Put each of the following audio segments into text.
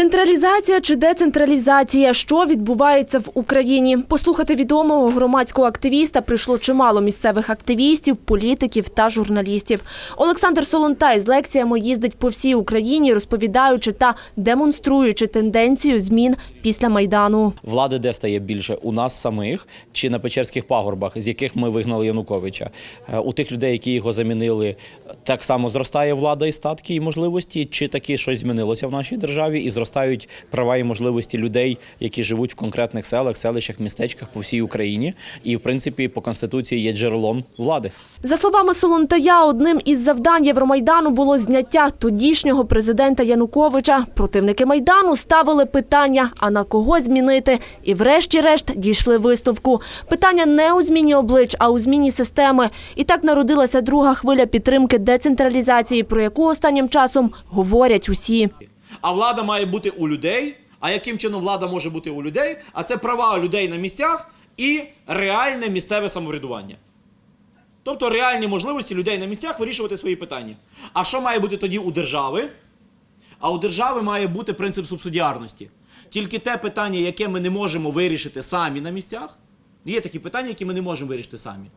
Централізація чи децентралізація? Що відбувається в Україні? Послухати відомого громадського активіста прийшло чимало місцевих активістів, політиків та журналістів. Олександр Солонтай з лекціями їздить по всій Україні, розповідаючи та демонструючи тенденцію змін після майдану. Влади де стає більше у нас самих чи на Печерських пагорбах, з яких ми вигнали Януковича. Е, У тих людей, які його замінили, так само зростає влада і статки і можливості, чи таки щось змінилося в нашій державі, і зростають права і можливості людей, які живуть в конкретних селах, селищах, містечках по всій Україні, і в принципі по конституції є джерелом влади. За словами Солонтая, одним із завдань Євромайдану було зняття тодішнього президента Януковича. Противники майдану ставили питання: а на кого змінити? І врешті-решт дійшли висновку. Питання не у зміні облич, а у зміні системи. І так народилася друга хвиля підтримки децентралізації, про яку останнім часом говорять усі. А влада має бути у людей. А яким чином влада може бути у людей? А це права людей на місцях і реальне місцеве самоврядування. Тобто реальні можливості людей на місцях вирішувати свої питання. А що має бути тоді у держави? А у держави має бути принцип субсидіарності. Тільки те питання, яке ми не можемо вирішити самі на місцях, є такі питання, які ми не можемо вирішити самі.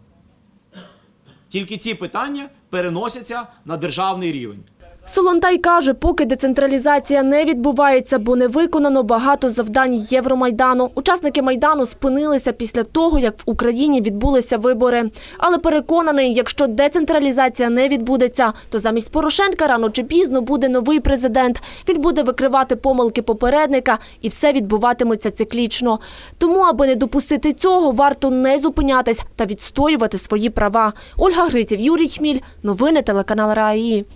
Тільки ці питання переносяться на державний рівень. Солонтай каже, поки децентралізація не відбувається, бо не виконано багато завдань Євромайдану. Учасники майдану спинилися після того, як в Україні відбулися вибори. Але переконаний, якщо децентралізація не відбудеться, то замість Порошенка рано чи пізно буде новий президент. Він буде викривати помилки попередника, і все відбуватиметься циклічно. Тому, аби не допустити цього, варто не зупинятись та відстоювати свої права. Ольга Гриців, Юрій Хміль. Новини телеканал РАІ.